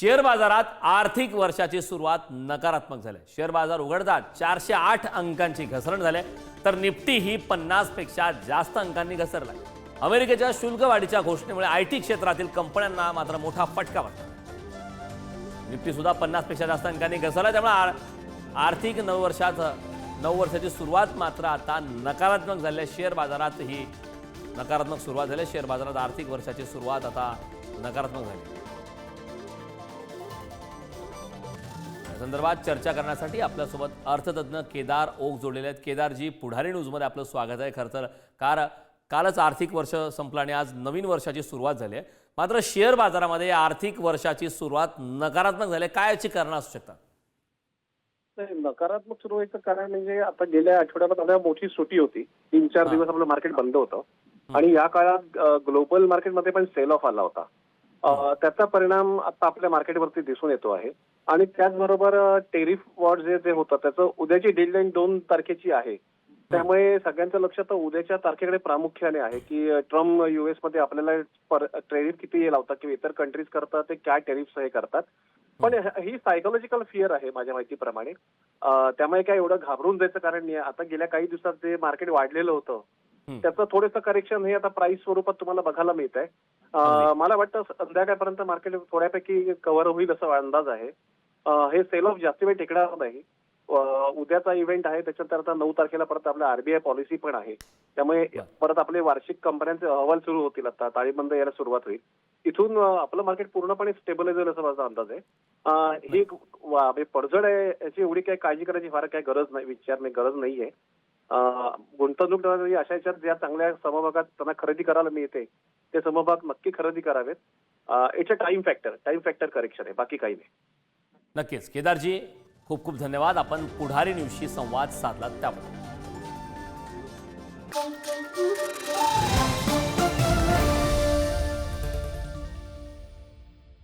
Share बाजारात आर्थिक वर्षाची सुरुवात नकारात्मक झाली. शेअर बाजार उघडतात चारशे आठ अंकांची घसरण झाली. तर निफ्टी ही पन्नासपेक्षा जास्त अंकांनी घसरला अमेरिकेच्या शुल्क वाढीच्या घोषणेमुळे आय टी क्षेत्रातील कंपन्यांना मात्र मोठा फटका वाटला निफ्टी सुद्धा पन्नासपेक्षा जास्त अंकांनी घसरला त्यामुळे आर- आर्थिक नववर्षात नववर्षाची सुरुवात मात्र आता नकारात्मक झाली. शेअर बाजारात ही नकारात्मक सुरुवात झाली. आहे. शेअर बाजारात आर्थिक वर्षाची सुरुवात आता नकारात्मक झाली. संदर्भात चर्चा करण्यासाठी आपल्यासोबत अर्थतज्ञ केदार ओक जोडलेले आहेत. केदारजी पुढारी न्यूजमध्ये आपलं स्वागत आहे. खरं तर कार कालच आर्थिक वर्ष संपलं आणि आज नवीन वर्षाची सुरुवात झाली आहे. मात्र शेअर बाजारामध्ये आर्थिक वर्षाची सुरुवात नकारात्मक झाली. काय याची कारणं असू शकतात? नाही, नकारात्मक सुरू व्हायचं कारण म्हणजे आता गेल्या आठवड्यात आपल्याला मोठी सुटी होती. तीन चार. दिवस आपलं मार्केट बंद होतं. आणि या काळात ग्लोबल मार्केटमध्ये पण सेल ऑफ आला होता. त्याचा परिणाम आता आपल्या मार्केटवरती दिसून येतो आहे. आणि त्याचबरोबर टेरिफ वॉर जे जे होतं त्याचं उद्याची डेडलाईन दोन तारखेची आहे. त्यामुळे सगळ्यांचं लक्ष तर उद्याच्या तारखेकडे प्रामुख्याने आहे की ट्रम्प युएसमध्ये आपल्याला टेरिफ किती लावतात किंवा इतर कंट्रीज करतात ते काय टेरिफ हे करतात. पण ह- ही सायकोलॉजिकल फिअर आहे माझ्या माहितीप्रमाणे. त्यामुळे काय एवढं घाबरून जायचं कारण नाही. आता गेल्या काही दिवसात जे मार्केट वाढलेलं होतं. त्याचं थोडंसं करेक्शन हे आता प्राइस स्वरूपात तुम्हाला बघायला मिळत आहे. मला वाटतं संध्याकाळपर्यंत मार्केट थोड्यापैकी कव्हर होईल असा अंदाज आहे. हे सेल ऑफ जास्त वेळ टिकणार नाही. उद्याचा इव्हेंट आहे त्याच्यानंतर आता नऊ तारखेला परत आपल्या आरबीआय पॉलिसी पण आहे. त्यामुळे. परत आपले वार्षिक कंपन्यांचे अहवाल सुरू होतील आता ताळेबंद यायला सुरुवात होईल. इथून आपलं मार्केट पूर्णपणे स्टेबलाइज होईल असा माझा अंदाज आहे. ही एक म्हणजे पडझड आहे याची एवढी काही काळजी करायची फार काही गरज नाही विचार नाही गरज नाहीये. गुंतवणूक अशा याच्यात ज्या चांगल्या समभागात त्यांना खरेदी करायला मिळते ते समभाग नक्की खरेदी करावेत. It's a time factor time factor correction आहे बाकी काही नाही. नक्कीच. केदारजी खूप खूप धन्यवाद. आपण पुढारी न्यूजशी संवाद साधला त्याबद्दल